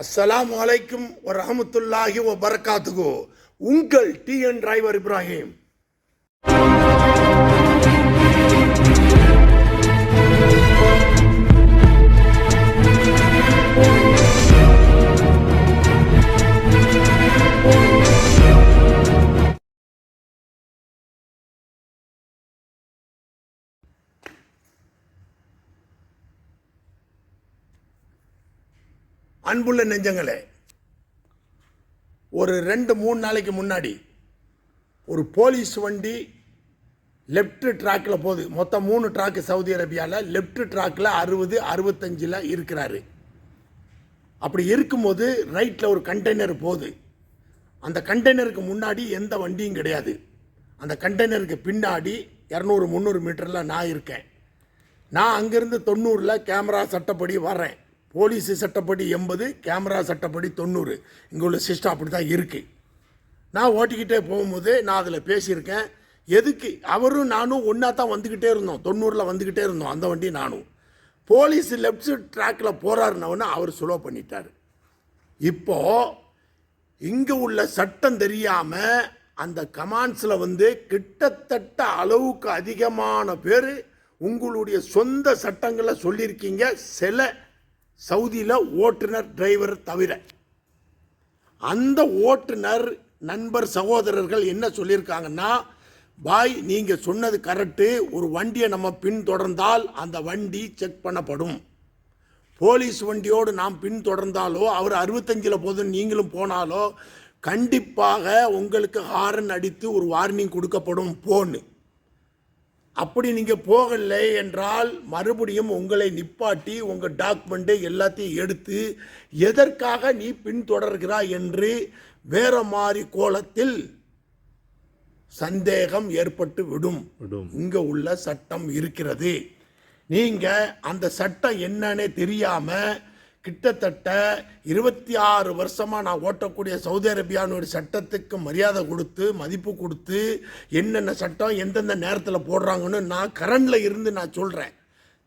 அஸ்ஸலாமு அலைக்கும் ரஹமத்துல்லாஹி வ பரக்காத்துகோ உங்கள் டி என் டிரைவர் இப்ராஹிம் அன்புள்ள நெஞ்சங்களே ஒரு ரெண்டு மூணு நாளைக்கு முன்னாடி ஒரு போலீஸ் வண்டி லெஃப்ட்டு ட்ராக்கில் போகுது. மொத்தம் மூணு ட்ராக்கு சவுதி அரேபியாவில் லெஃப்ட்டு ட்ராக்கில் அறுபது அறுபத்தஞ்சில் இருக்கிறாரு. அப்படி இருக்கும்போது ரைட்டில் ஒரு கண்டெய்னர் போகுது. அந்த கண்டெய்னருக்கு முன்னாடி எந்த வண்டியும் கிடையாது. அந்த கண்டெய்னருக்கு பின்னாடி இரநூறு முந்நூறு மீட்டரில் நான் இருக்கேன். நான் அங்கேருந்து தொண்ணூறில் கேமரா சட்டப்படி வரேன் போலீஸ் சட்டப்படி எண்பது கேமரா சட்டப்படி தொண்ணூறு. இங்கே உள்ள சிஸ்டம் அப்படி தான் இருக்குது நான் ஓட்டிக்கிட்டே போகும்போது நான் அதில் பேசியிருக்கேன். எதுக்கு? அவரும் நானும் ஒன்றா தான் வந்துக்கிட்டே இருந்தோம். தொண்ணூறில் வந்துக்கிட்டே இருந்தோம். அந்த வண்டி நானும். போலீஸ் லெஃப்ட் ட்ராக்கில் போகிறாருனவுன்னு அவர் சுலோ பண்ணிட்டார். இப்போது இங்கே உள்ள சட்டம் தெரியாமல் அந்த கமாண்ட்ஸில் வந்து கிட்டத்தட்ட அளவுக்கு அதிகமான பேர் உங்களுடைய சொந்த சட்டங்களை சொல்லியிருக்கீங்க. சில சவுதியில் ஓட்டுநர் டிரைவர் தவிர. அந்த ஓட்டுநர் நண்பர் சகோதரர்கள் என்ன சொல்லியிருக்காங்கன்னா பாய் நீங்கள் சொன்னது கரெக்டு ஒரு வண்டியை நம்ம பின்தொடர்ந்தால் அந்த வண்டி செக் பண்ணப்படும். போலீஸ் வண்டியோடு நாம் பின்தொடர்ந்தாலோ அவர் அறுபத்தஞ்சில் போதும் நீங்களும் போனாலோ கண்டிப்பாக உங்களுக்கு ஹாரன் அடித்து ஒரு வார்னிங் கொடுக்கப்படும். போன்னு. அப்படி நீங்கள் போகலை என்றால் மறுபடியும் உங்களை நிப்பாட்டி உங்கள் டாக்குமெண்ட்டு எல்லாத்தையும் எடுத்து எதற்காக நீ பின்தொடர்கிறாய் என்று வேற மாதிரி கோலத்தில் சந்தேகம் ஏற்பட்டு விடும் விடும். இங்க உள்ள சட்டம் இருக்கிறது நீங்க அந்த சட்டம் என்னன்னே தெரியாம கிட்டத்தட்ட இருபத்தி ஆறு வருஷமாக நான் ஓட்டக்கூடிய சவுதி அரேபியானுடைய சட்டத்துக்கு மரியாதை கொடுத்து மதிப்பு கொடுத்து என்னென்ன சட்டம் எந்தெந்த நேரத்தில் போடுறாங்கன்னு நான் கரண்டில் இருந்து நான் சொல்கிறேன்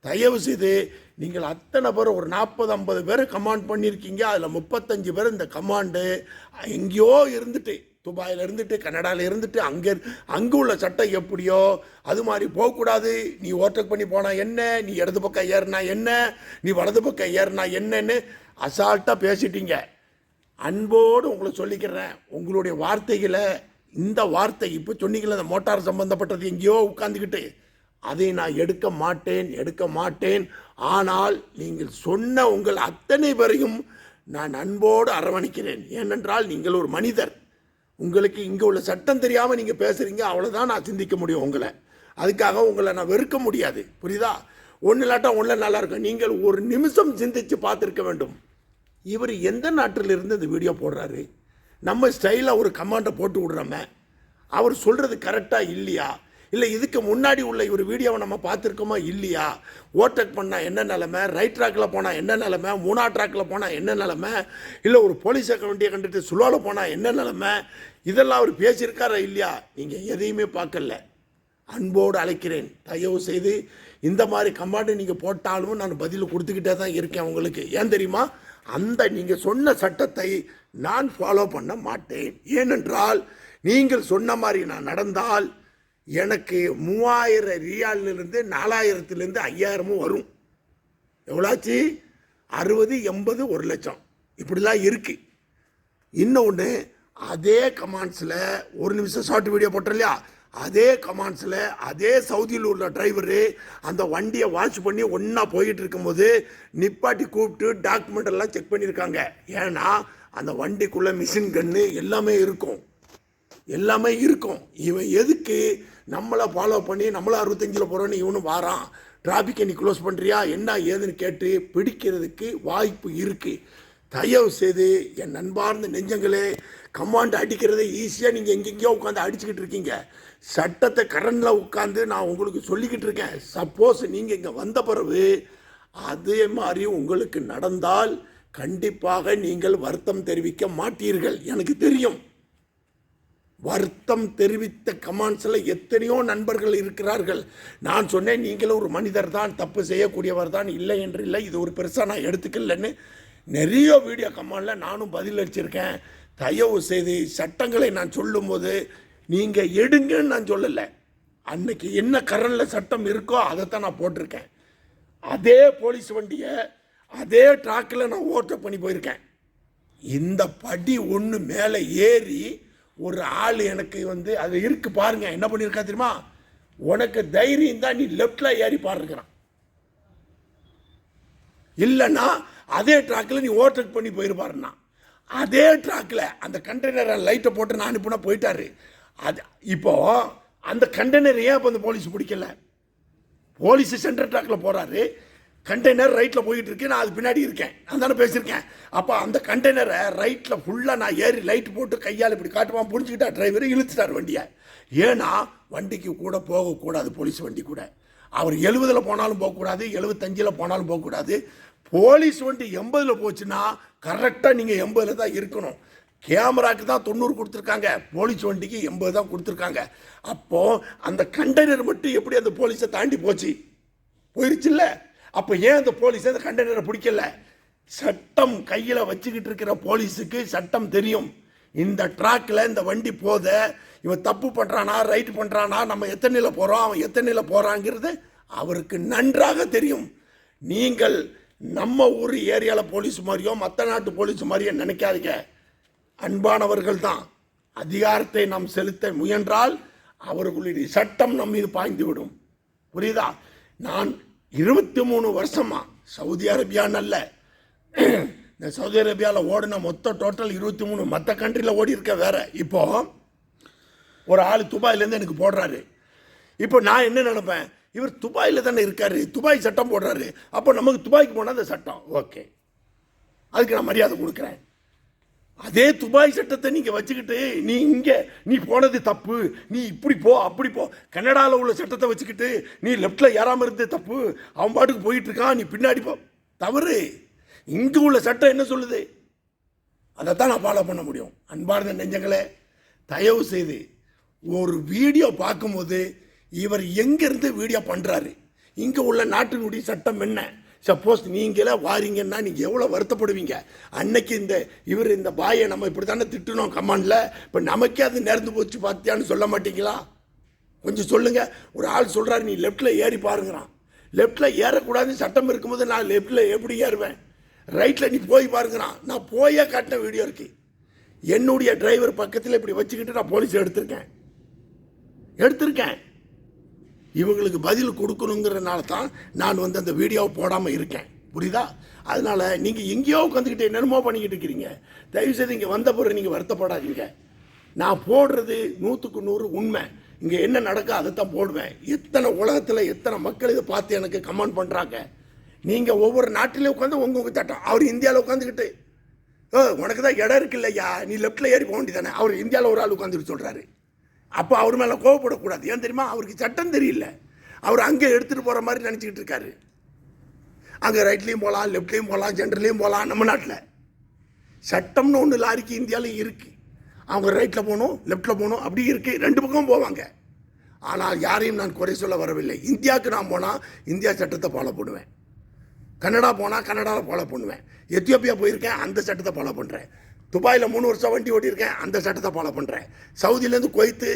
தயவு செய்து நீங்கள் அத்தனை பேர் ஒரு நாற்பது ஐம்பது பேர் கமாண்ட் பண்ணியிருக்கீங்க. அதில் முப்பத்தஞ்சு பேர் இந்த கமாண்டு எங்கேயோ இருந்துட்டு துபாயில் இருந்துட்டு கனடாவில் இருந்துட்டு அங்கே அங்கே உள்ள சட்டம் எப்படியோ அது மாதிரி போகக்கூடாது. நீ ஓவர்டேக் பண்ணி போனால் என்ன? நீ இடது பக்கம் ஏறினா என்ன? நீ வலது பக்கம் ஏறினா என்னன்னு அசால்ட்டாக பேசிட்டீங்க. அன்போடு உங்களை சொல்லிக்கிறேன். உங்களுடைய வார்த்தைகளை இந்த வார்த்தை இப்போ சொன்னீங்களே அந்த மோட்டார் சம்பந்தப்பட்டது எங்கேயோ உட்காந்துக்கிட்டு அதை நான் எடுக்க மாட்டேன் எடுக்க மாட்டேன். ஆனால் நீங்கள் சொன்ன உங்கள் அத்தனை பேரையும் நான் அன்போடு அரவணைக்கிறேன். ஏனென்றால் நீங்கள் ஒரு மனிதர். உங்களுக்கு இங்கே உள்ள சட்டம் தெரியாமல் நீங்கள் பேசுகிறீங்க அவ்வளோதான் நான் சிந்திக்க முடியும் உங்களை. அதுக்காக உங்களை நான் வெறுக்க முடியாது. புரியுதா? ஒன்று இல்லாட்டா ஒன்றில் நல்லா இருக்கும். நீங்கள் ஒரு நிமிஷம் சிந்தித்து பார்த்துருக்க வேண்டும். இவர் எந்த நாட்டிலிருந்து இந்த வீடியோ போடுறாரு? நம்ம ஸ்டைலாக ஒரு கமாண்டை போட்டு விடுறோமே. அவர் சொல்கிறது கரெக்டாக இல்லையா? இல்லை இதுக்கு முன்னாடி உள்ள ஒரு வீடியோவை நம்ம பார்த்துருக்கோமா? இல்லையா? ஓட்டக் பண்ணால் என்ன நிலமை? ரைட் ட்ராக்கில் போனால் என்ன நிலமை? மூணா ட்ராக்கில் போனால் என்ன நிலமை? இல்லை ஒரு போலீஸ் வண்டியை கண்டுட்டு சுலோவில் போனால் என்ன நிலமை? இதெல்லாம் அவர் பேசியிருக்காரா இல்லையா? நீங்கள் எதையுமே பார்க்கல. அன்போடு அழைக்கிறேன். தயவு செய்து இந்த மாதிரி கமாண்டு நீங்கள் போட்டாலும் நான் பதில் கொடுத்துக்கிட்டே தான் இருக்கேன் உங்களுக்கு. ஏன் தெரியுமா? அந்த நீங்கள் சொன்ன சட்டத்தை நான் ஃபாலோ பண்ண மாட்டேன். ஏனென்றால் நீங்கள் சொன்ன மாதிரி நான் நடந்தால் எனக்கு மூவாயிரம் ரியாலிருந்து நாலாயிரத்துலேருந்து ஐயாயிரமும் வரும். எவ்வளோச்சு? அறுபது எண்பது ஒரு லட்சம். இப்படிலாம் இருக்குது இன்னொன்று அதே கமாண்ட்ஸில் ஒரு நிமிஷம் ஷார்ட் வீடியோ போட்டோம் இல்லையா? அதே கமாண்ட்ஸில் அதே சவுதியில் உள்ள டிரைவரு அந்த வண்டியை வாட்ச் பண்ணி ஒன்றா போயிட்டு இருக்கும்போது நிப்பாட்டி கூப்பிட்டு டாக்குமெண்ட் எல்லாம் செக் பண்ணியிருக்காங்க. ஏன்னா அந்த வண்டிக்குள்ளே மிஷின் கன்று எல்லாமே இருக்கும். எல்லாமே இருக்கும். இவன் எதுக்கு நம்மளை ஃபாலோ பண்ணி நம்மளை அறுபத்தஞ்சில் போகிறோன்னு இவனும் வாரான். டிராஃபிக்கை நீ க்ளோஸ் பண்ணுறியா என்ன ஏதுன்னு கேட்டு பிடிக்கிறதுக்கு வாய்ப்பு இருக்குது தயவு செய்து என் நண்பார்ந்த நெஞ்சங்களே கமாண்ட் அடிக்கிறதை ஈஸியாக நீங்கள் எங்கெங்கேயோ உட்காந்து அடிச்சுக்கிட்டு இருக்கீங்க. சட்டத்தை கரண்டில் உட்காந்து நான் உங்களுக்கு சொல்லிக்கிட்டு இருக்கேன். சப்போஸ் நீங்கள் இங்கே வந்த பிறகு அதே மாதிரி உங்களுக்கு நடந்தால் கண்டிப்பாக நீங்கள் வருத்தம் தெரிவிக்க மாட்டீர்கள். எனக்கு தெரியும். வருத்தம் தெரிவித்த கமாண்ட்ஸில் எத்தனையோ நண்பர்கள் இருக்கிறார்கள். நான் சொன்னேன் நீங்களும் ஒரு மனிதர் தான் தப்பு செய்யக்கூடியவர் தான் இல்லை என்று இல்லை இது ஒரு பெருசாக நான் எடுத்துக்கலன்னு. நிறைய வீடியோ கமாண்டில் நானும் பதில் அளிச்சிருக்கேன். தயவு செய்து சட்டங்களை நான் சொல்லும்போது நீங்கள் எடுங்கன்னு நான் சொல்லலை. அன்னைக்கு என்ன கரண்டில் சட்டம் இருக்கோ அதைத்தான் நான் போட்டிருக்கேன். அதே போலீஸ் வண்டியை அதே ட்ராக்கில் நான் ஓட்ட பண்ணி போயிருக்கேன். இந்த படி ஒன்று மேலே ஏறி ஒரு ஆள் எனக்கு வந்து அது இருக்கு பாருங்க. என்ன பண்ணியிருக்கா தெரியுமா? உனக்கு தைரியம் தான் நீ லெஃப்டில் ஏறி பாடுறான் இல்லைன்னா அதே ட்ராக்கில் நீ ஓவர்டேக் பண்ணி போயிருப்பாருன்னா. அதே ட்ராக்கில் அந்த கண்டெய்னரை லைட்டை போட்டு நான் அனுப்புனா போயிட்டாரு? அது இப்போ அந்த கண்டெய்னர் ஏன் அப்போ அந்த போலீஸ் பிடிக்கல? போலீஸ் சென்ட்ரல் ட்ராக்கில் போகிறாரு கண்டெய்னர் ரைட்டில் போயிட்டு இருக்கு நான் அது பின்னாடி இருக்கேன். நான் தானே பேசியிருக்கேன். அப்போ அந்த கண்டெய்னரை ரைட்டில் ஃபுல்லாக நான் ஏறி லைட் போட்டு கையால் இப்படி காட்டுவான் புரிஞ்சுக்கிட்டா டிரைவரை இழுத்துட்டார் வண்டியை. ஏன்னா வண்டிக்கு கூட போகக்கூடாது போலீஸ் வண்டி கூட. அவர் எழுபதில் போனாலும் போகக்கூடாது எழுபத்தஞ்சில் போனாலும் போகக்கூடாது போலீஸ் வண்டி எண்பதில் போச்சுன்னா கரெக்டாக நீங்கள் எண்பதில் தான் இருக்கணும். கேமராக்கு தான் தொண்ணூறு கொடுத்துருக்காங்க. போலீஸ் வண்டிக்கு எண்பது தான் கொடுத்துருக்காங்க. அப்போது அந்த கண்டெய்னர் மட்டும் எப்படி அந்த போலீஸை தாண்டி போச்சு? போயிருச்சுல்ல? அப்போ ஏன் அந்த போலீஸ் அந்த கண்டெய்னரை பிடிக்கல? சட்டம் கையில் வச்சுக்கிட்டு இருக்கிற போலீஸுக்கு சட்டம் தெரியும். இந்த ட்ராக்கில் இந்த வண்டி போத இவன் தப்பு பண்ணுறானா ரைட் பண்ணுறானா நம்ம எத்தனையில் போகிறோம் அவன் எத்தனையில் போகிறாங்கிறது அவருக்கு நன்றாக தெரியும். நீங்கள் நம்ம ஊர் ஏரியாவில் போலீஸ் மாதிரியோ மற்ற நாட்டு போலீஸ் மாதிரியோ நினைக்காதீங்க. அன்பானவர்கள் தான். அதிகாரத்தை நாம் செலுத்த முயன்றால் அவர்களுடைய சட்டம் நம் மீது பாய்ந்து விடும். புரியுதா? நான் இருபத்தி மூணு வருஷமா சவுதி அரேபியான்னு அல்ல. இந்த சவுதி அரேபியாவில் ஓடின மொத்த டோட்டல் இருபத்தி மூணு மற்ற கண்ட்ரியில் ஓடி இருக்க வேற. இப்போ ஒரு ஆள் துபாயிலேருந்து எனக்கு போடுறாரு. இப்போ நான் என்ன நினப்பேன்? இவர் துபாயில் தானே இருக்காரு. துபாய் சட்டம் போடுறாரு. அப்போ நமக்கு துபாய்க்கு போனால் அந்த சட்டம். ஓகே. அதுக்கு நான் மரியாதை கொடுக்குறேன். அதே துபாய் சட்டத்தை நீங்கள் வச்சுக்கிட்டு நீ இங்கே நீ போனது தப்பு நீ இப்படி போ அப்படி போ. கனடாவில் உள்ள சட்டத்தை வச்சுக்கிட்டு நீ லெஃப்டில் ஏறாமல் இருந்தது தப்பு. அவன் பாட்டுக்கு போயிட்டுருக்கான் நீ பின்னாடி போ. தவறு. இங்கே உள்ள சட்டம் என்ன சொல்லுது? அதைத்தான் நான் ஃபாலோ பண்ண முடியும். அன்பார்ந்த நெஞ்சங்களே தயவு செய்து ஒரு வீடியோ பார்க்கும்போது இவர் எங்கேருந்து வீடியோ பண்ணுறாரு இங்கே உள்ள நாட்டினுடைய சட்டம் என்ன? சப்போஸ் நீங்களே வாரீங்கன்னா நீங்கள் எவ்வளோ வருத்தப்படுவீங்க? அன்னைக்கு இந்த இவர் இந்த பாயை நம்ம இப்படி தானே திட்டணும் கமாண்டில்? இப்போ நமக்கே அது நேர்ந்து போச்சு பார்த்தியான்னு சொல்ல மாட்டீங்களா? கொஞ்சம் சொல்லுங்கள் ஒரு ஆள் சொல்கிறாரு நீ லெஃப்டில் ஏறி பாருங்கிறான். லெஃப்டில் ஏறக்கூடாதுன்னு சட்டம் இருக்கும்போது நான் லெஃப்டில் எப்படி ஏறுவேன்? ரைட்டில் நீ போய் பாருங்கிறான். நான் போயே காட்டின வீடியோ இருக்கு. என்னுடைய டிரைவர் பக்கத்தில் இப்படி வச்சுக்கிட்டு நான் போலீஸ் எடுத்திருக்கேன். எடுத்திருக்கேன். இவங்களுக்கு பதில் கொடுக்கணுங்கிறனால தான் நான் வந்து அந்த வீடியோவை போடாமல் இருக்கேன். புரியுதா? அதனால நீங்கள் எங்கேயோ உட்காந்துக்கிட்டு என்னென்னமோ பண்ணிக்கிட்டு இருக்கிறீங்க தயவுசெய்து இங்கே வந்த பிறகு நீங்கள் வருத்தப்படாதீங்க. நான் போடுறது நூற்றுக்கு நூறு உண்மை. இங்கே என்ன நடக்கோ அதை தான் போடுவேன். எத்தனை உலகத்தில் எத்தனை மக்கள் இதை பார்த்து எனக்கு கமெண்ட் பண்ணுறாங்க நீங்கள் ஒவ்வொரு நாட்டிலையும் உட்காந்து உங்க உங்கள் தட்டம் அவர் இந்தியாவில் உட்காந்துக்கிட்டு ஓ உனக்கு தான் இடம் இருக்கு இல்லையா நீ லெஃப்டில் ஏறி போக வேண்டியதானே அவர் இந்தியாவில் ஒரு ஆள் உட்காந்துட்டு சொல்கிறாரு அப்போ அவர் மேலே கோவப்படக்கூடாது. ஏன் தெரியுமா? அவருக்கு சட்டம் தெரியல. அவர் அங்கே எடுத்துகிட்டு போகிற மாதிரி நினச்சிக்கிட்டு இருக்காரு. அங்கே ரைட்லேயும் போகலாம் லெஃப்ட்லேயும் போகலாம் சென்டர்லேயும் போகலாம் நம்ம நாட்டில். சட்டம்னு ஒன்று லாரிக்கு இந்தியாவில் இருக்குது அவங்க ரைட்டில் போகணும் லெஃப்ட்டில் போகணும் அப்படி இருக்குது ரெண்டு பக்கம் போவாங்க. ஆனால் யாரையும் நான் குறை சொல்ல வரவில்லை. இந்தியாவுக்கு நான் போனால் இந்தியா சட்டத்தை ஃபாலோ பண்ணுவேன். கனடா போனால் கனடாவில் ஃபாலோ பண்ணுவேன். எத்தியோப்பியா போயிருக்கேன் அந்த சட்டத்தை ஃபாலோ பண்ணுறேன் துபாயில் மூணு வருஷம் வண்டி ஓட்டியிருக்கேன். அந்த சட்டத்தை ஃபாலோ பண்ணுறேன் சவுதியிலேருந்து குவைத்து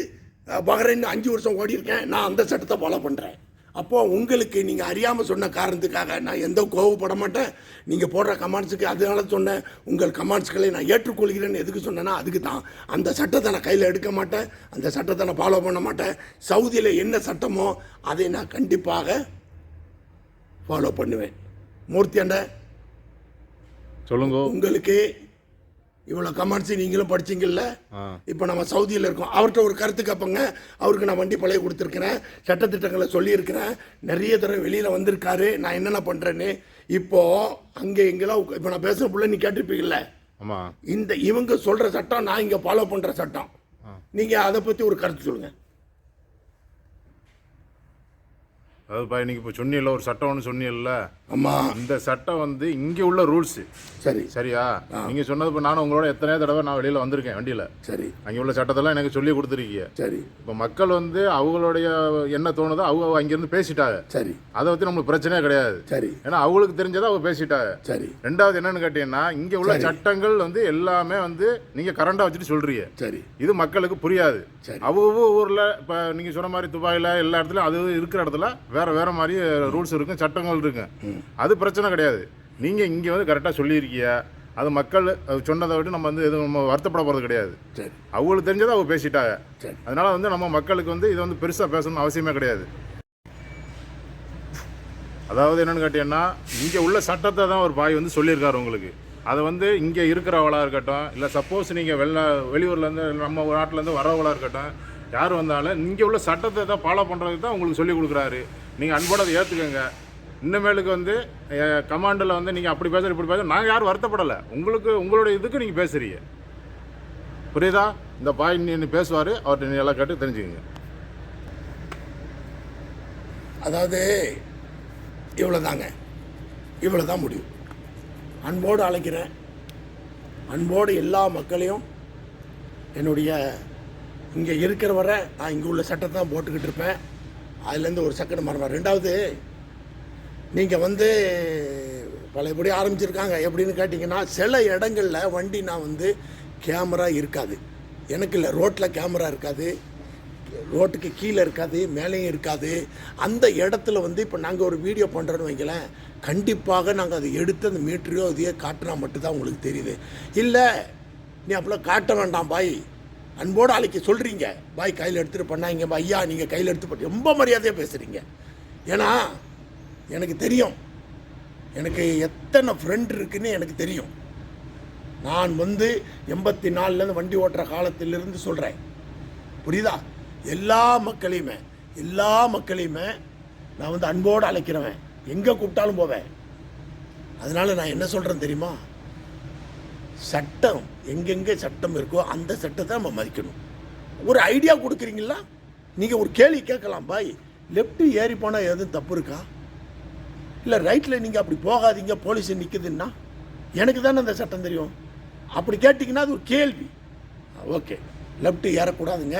பஹ்ரைன் அஞ்சு வருஷம் ஓடியிருக்கேன். நான் அந்த சட்டத்தை ஃபாலோ பண்ணுறேன் அப்போது உங்களுக்கு நீங்கள் அறியாமல் சொன்ன காரணத்துக்காக நான் எந்த கோவப்பட மாட்டேன். நீங்கள் போடுற கமெண்ட்ஸுக்கு அதனால சொன்னேன். உங்கள் கமெண்ட்ஸ்களை நான் ஏற்றுக்கொள்கிறேன்னு எதுக்கு சொன்னேன்னா அதுக்கு தான். அந்த சட்டத்தை நான் கையில் எடுக்க மாட்டேன். அந்த சட்டத்தை நான் ஃபாலோ பண்ண மாட்டேன். சவுதியில் என்ன சட்டமோ அதை நான் கண்டிப்பாக ஃபாலோ பண்ணுவேன். மூர்த்தி அண்ணே சொல்லுங்க. உங்களுக்கு இவ்வளோ கமெண்ட்ஸ் நீங்களும் படிச்சீங்கல்ல? இப்போ நம்ம சவுதியில் இருக்கோம். அவர்கிட்ட ஒரு கருத்து கேட்பங்க. அவருக்கு நான் வண்டி பழைய கொடுத்துருக்கிறேன். சட்டத்திட்டங்களை சொல்லியிருக்கிறேன். நிறைய தடவை வெளியில் வந்திருக்காரு. நான் என்னென்ன பண்ணுறேன்னு இப்போ அங்கே இங்கெல்லாம் இப்போ நான் பேசுகிற புள்ள நீ கேட்டிருப்பீங்கல்ல? இந்த இவங்க சொல்கிற சட்டம் நான் இங்கே ஃபாலோ பண்ணுற சட்டம். நீங்கள் அதை பற்றி ஒரு கருத்து சொல்லுங்கள் அதாவது இன்னைக்கு இப்போ சொன்னியல்ல ஒரு சட்டம் ஒன்று சொன்னியல்ல. ஆமா. இந்த சட்டம் வந்து இங்கே உள்ள ரூல்ஸ் சரி. சரியா? நீங்க சொன்னது இப்போ நானும் உங்களோட எத்தனையோ தடவை நான் வெளியில வந்திருக்கேன் வண்டியில. சரி. அங்கே உள்ள சட்டத்தெல்லாம் எனக்கு சொல்லி கொடுத்துருக்கீங்க. சரி. இப்போ மக்கள் வந்து அவங்களுடைய என்ன தோணுதோ அவங்க அங்கேருந்து பேசிட்டாங்க. சரி. அதை பற்றி நம்மளுக்கு பிரச்சனையே கிடையாது. சரி. ஏன்னா அவங்களுக்கு தெரிஞ்சதை அவங்க பேசிட்டாங்க. சரி. ரெண்டாவது என்னன்னு கேட்டீங்கன்னா இங்க உள்ள சட்டங்கள் வந்து எல்லாமே வந்து நீங்க கரண்டா வச்சுட்டு சொல்றீங்க. சரி. இது மக்களுக்கு புரியாது. அவங்க ஊர்ல இப்ப நீங்க சொன்ன மாதிரி துபாயில எல்லா இடத்துலயும் அது இருக்கிற இடத்துல வேற வேற மாதிரி ரூல்ஸ் இருக்கும் சட்டங்கள் இருக்கு. அது பிரச்சனை கிடையாது. நீங்க இங்க வந்து கரெக்டா சொல்லியிருக்கீங்க. அது மக்கள் சொன்னதை விட்டு நம்ம வந்து எதுவும் நம்ம வருத்தப்பட போறது கிடையாது. சரி. அவங்களுக்கு தெரிஞ்சதை அவங்க பேசிட்டாங்க. அதனால வந்து நம்ம மக்களுக்கு வந்து இது வந்து பெருசா பேசணும்னு அவசியமே கிடையாது. அதாவது என்னன்னு கேட்டீங்கன்னா இங்கே உள்ள சட்டத்தை தான் ஒரு பாய் வந்து சொல்லியிருக்காரு உங்களுக்கு. அதை வந்து இங்கே இருக்கிறவங்களா இருக்கட்டும் இல்லை சப்போஸ் நீங்கள் வெளில வெளியூர்லேருந்து நம்ம நாட்டிலேருந்து வரவங்களா இருக்கட்டும் யார் வந்தாலும் இங்கே உள்ள சட்டத்தை தான் ஃபாலோ பண்ணுறதுக்கு தான் உங்களுக்கு சொல்லி கொடுக்குறாரு. நீங்கள் அன்போட அதை ஏற்றுக்கோங்க இன்னமேலுக்கு வந்து கமாண்டில் வந்து நீங்கள் அப்படி பேசுகிற இப்படி பேசுகிற நாங்கள் யாரும் வருத்தப்படலை. உங்களுக்கு உங்களோட இதுக்கு நீங்கள் பேசுகிறீங்க புரியுதா? இந்த பாய் நீ பேசுவார் அவர்கிட்ட நீ எல்லாம் கேட்டு தெரிஞ்சுக்கோங்க. அதாவது இவ்வளோதாங்க இவ்வளோ தான் முடியும் அன்போடு அழைக்கிறேன் அன்போடு எல்லா மக்களையும் என்னுடைய இங்கே இருக்கிற வரை நான் இங்கே உள்ள சட்டத்தை தான் போட்டுக்கிட்டு இருப்பேன். அதுலேருந்து ஒரு செகண்ட் மரணம் ரெண்டாவது நீங்கள் வந்து பழையபடி ஆரம்பிச்சிருக்காங்க. எப்படின்னு கேட்டிங்கன்னா சில இடங்களில் வண்டி நான் வந்து கேமரா இருக்காது. எனக்கு இல்லை ரோட்டில் கேமரா இருக்காது. ரோட்டுக்கு கீழே இருக்காது மேலேயும் இருக்காது. அந்த இடத்துல வந்து இப்போ நாங்கள் ஒரு வீடியோ பண்ணுறோன்னு வைங்களேன் கண்டிப்பாக நாங்கள் அதை எடுத்து அந்த மீட்டரையோ அதையோ காட்டினா மட்டும்தான் உங்களுக்கு தெரியுது. இல்லை நீ அப்போலாம் காட்ட வேண்டாம் பாய். அன்போடு அழைக்க சொல்கிறீங்க பாய் கையில் எடுத்துகிட்டு பண்ணாங்க ஐயா நீங்கள் கையில் எடுத்து பண்ணி ரொம்ப மரியாதையாக பேசுகிறீங்க ஏன்னா எனக்கு தெரியும். எனக்கு எத்தனை ஃப்ரெண்ட் இருக்குன்னு எனக்கு தெரியும். நான் வந்து எண்பத்தி நாலுலேருந்து வண்டி ஓட்டுற காலத்திலிருந்து சொல்கிறேன் புரியுதா? எல்லா மக்களையுமே எல்லா மக்களையுமே நான் வந்து அன்போடு அழைக்கிறவன். எங்கே கூப்பிட்டாலும் போவேன். அதனால் நான் என்ன சொல்கிறேன் தெரியுமா? சட்டம் எங்கெங்கே சட்டம் இருக்கோ அந்த சட்டத்தை நம்ம மதிக்கணும். ஒரு ஐடியா கொடுக்குறீங்களா? நீங்கள் ஒரு கேள்வி கேட்கலாம் பாய். லெஃப்ட்டு ஏறி போனால் எதுவும் தப்பு இருக்கா? இல்லை ரைட்டில் நீங்கள் அப்படி போகாதீங்க போலீஸ் நிற்குதுன்னா எனக்கு தானே அந்த சட்டம் தெரியும். அப்படி கேட்டிங்கன்னா அது ஒரு கேள்வி. ஓகே லெஃப்ட்டு ஏறக்கூடாதுங்க.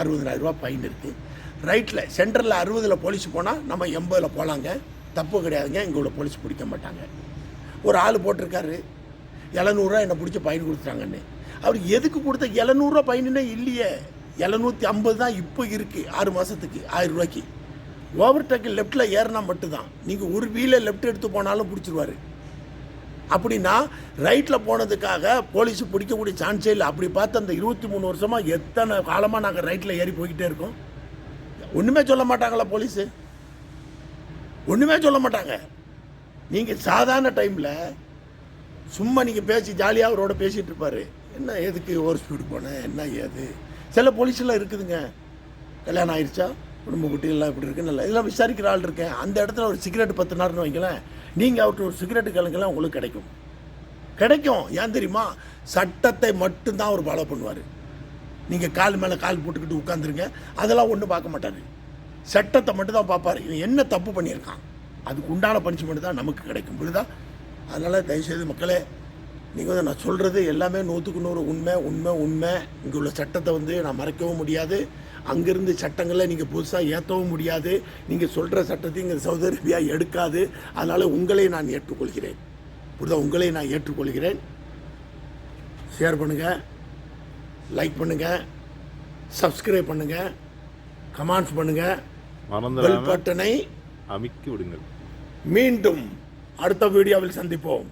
அறுபதாயிரம் ரூபா ஃபைன் இருக்குது ரைட்டில் சென்டரில் அறுபதில் போலீஸ் போனால் நம்ம எண்பதில் போகலாங்க தப்பு கிடையாதுங்க இங்கே உள்ள போலீஸ் பிடிக்க மாட்டாங்க. ஒரு ஆள் போட்டிருக்காரு. எழுநூறுவா என்னை பிடிச்சி பயன் கொடுத்துட்டாங்கன்னு. அவர் எதுக்கு கொடுத்த எழுநூறுவா பயனுன்னே இல்லையே. எழுநூற்றி ஐம்பது தான் இப்போ இருக்குது ஆறு மாதத்துக்கு ஆயிரம் ரூபாய்க்கு. ஓவர் டேக்கு லெஃப்ட்டில் ஏறினா மட்டும்தான். நீங்கள் ஒரு வீலை லெஃப்ட் எடுத்து போனாலும் பிடிச்சிருவாரு. அப்படின்னா ரைட்டில் போனதுக்காக போலீஸ் பிடிக்கக்கூடிய சான்ஸே இல்லை. அப்படி பார்த்து அந்த இருபத்தி மூணு வருஷமாக எத்தனை காலமாக நாங்கள் ரைட்டில் ஏறி போய்கிட்டே இருக்கோம்? ஒன்றுமே சொல்ல மாட்டாங்களா போலீஸு ஒன்றுமே சொல்ல மாட்டாங்க. நீங்கள் சாதாரண டைமில் சும்மா நீங்கள் பேசி ஜாலியாக அவரோட பேசிகிட்டு இருப்பார். என்ன எதுக்கு ஓவர் ஸ்பீடு போனேன் என்ன ஏது? சில போலீஸ்லாம் இருக்குதுங்க. கல்யாணம் ஆயிடுச்சா குடும்ப குட்டிகள்லாம் இப்படி இருக்கு நல்லா இதெல்லாம் விசாரிக்கிற ஆள் இருக்கேன். அந்த இடத்துல ஒரு சிகரெட் பத்துனாருன்னு வைங்களேன். நீங்கள் அவர்கிட்ட ஒரு சிகரெட்டு கலங்கெல்லாம் உங்களுக்கு கிடைக்கும். கிடைக்கும். ஏன் தெரியுமா? சட்டத்தை மட்டும்தான் அவர் ஃபாலோ பண்ணுவார். நீங்கள் கால் மேலே கால் போட்டுக்கிட்டு உட்காந்துருங்க அதெல்லாம் ஒன்றும் பார்க்க மாட்டார். சட்டத்தை மட்டும் தான் பார்ப்பார். இவன் என்ன தப்பு பண்ணியிருக்கான்? அதுக்கு உண்டான பனிஷ்மெண்ட் தான் நமக்கு கிடைக்கும். புரியுதா? அதனால் தயவுசெய்து மக்களே நீங்கள் வந்து நான் சொல்கிறது எல்லாமே நூற்றுக்கு நூறு உண்மை உண்மை உண்மை. இங்கே உள்ள சட்டத்தை வந்து நான் மறைக்கவும் முடியாது. அங்கேருந்து சட்டங்களை நீங்கள் புதுசாக ஏற்றவும் முடியாது. நீங்கள் சொல்கிற சட்டத்தையும் இங்கே சவுதி அரேபியா எடுக்காது. அதனால் உங்களை நான் ஏற்றுக்கொள்கிறேன். புரியுதா? உங்களை நான் ஏற்றுக்கொள்கிறேன். ஷேர் பண்ணுங்கள் லைக் பண்ணுங்கள் சப்ஸ்கிரைப் பண்ணுங்கள் கமெண்ட்ஸ் பண்ணுங்கள் பெல் மறந்துடாம பட்டனை அமைக்கி விடுங்கள். மீண்டும் அடுத்த வீடியோவில் சந்திப்போம்.